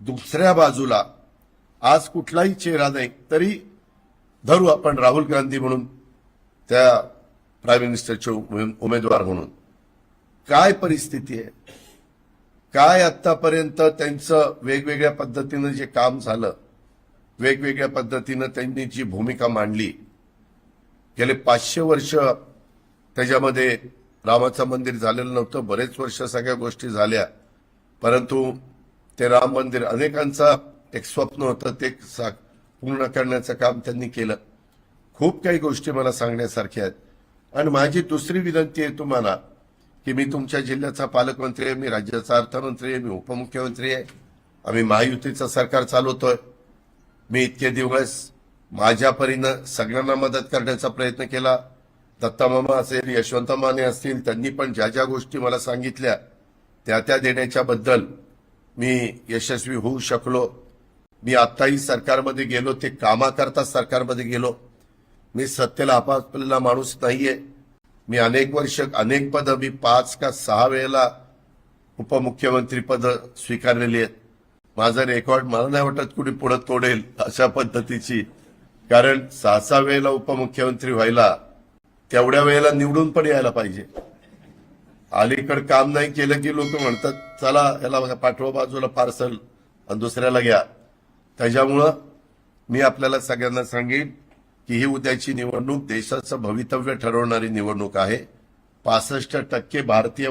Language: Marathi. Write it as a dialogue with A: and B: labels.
A: दुसऱ्या बाजूला आज कुठलाही चेहरा नाही तरी धरू आपण राहुल गांधी म्हणून त्या प्राईम मिनिस्टरचे उमे- उमेदवार म्हणून. काय परिस्थिती आहे? काय आतापर्यंत त्यांचं वेगवेगळ्या पद्धतीनं जे काम झालं वेगवेगळ्या पद्धतीनं त्यांनी जी भूमिका मांडली गेले पाचशे वर्ष त्याच्यामध्ये रामाचं मंदिर झालेलं नव्हतं बरेच वर्ष सगळ्या गोष्टी झाल्या परंतु ते राम मंदिर अनेकांचा एक स्वप्न होतं ते सा- पूर्ण करण्याचं काम त्यांनी केलं. खूप काही गोष्टी मला सांगण्यासारख्या आहेत. आणि माझी दुसरी विनंती आहे तुम्हाला की मी तुमच्या जिल्ह्याचा पालकमंत्री आहे मी राज्याचा अर्थमंत्री आहे मी उपमुख्यमंत्री आहे. आम्ही महायुतीचं सरकार चालवतोय. मी इतके दिवस माझ्या परीनं सगळ्यांना मदत करण्याचा प्रयत्न केला. दत्तामामा असेल यशवंत माने असतील त्यांनी पण ज्या ज्या गोष्टी मला सांगितल्या त्या त्या देण्याच्या बद्दल मी यशस्वी होऊ शकलो. मी आत्ताही सरकारमध्ये गेलो ते कामाकरता सरकारमध्ये गेलो. मी सत्तेला आपापलेला माणूस नाहीये. मी अनेक वर्ष अनेक पद मी पाच का सहा वेळेला उपमुख्यमंत्री पद स्वीकारलेली आहेत. माझं रेकॉर्ड मला नाही वाटत कुणी पुढे तोडेल अशा पद्धतीची. कारण सहा सहा वेळेला उपमुख्यमंत्री व्हायला तेवढ्या वेळेला निवडून पण यायला पाहिजे. अलीकडे काम नाही केलं की लोक म्हणतात चला याला बघा, पाठवा बाजूला पार्सल आणि दुसऱ्याला घ्या. त्याच्यामुळं मी आपल्याला सगळ्यांना सांगेन की ही उद्याची निवडणूक देशाचं भवितव्य ठरवणारी निवडणूक आहे. पासष्ट टक्के भारतीय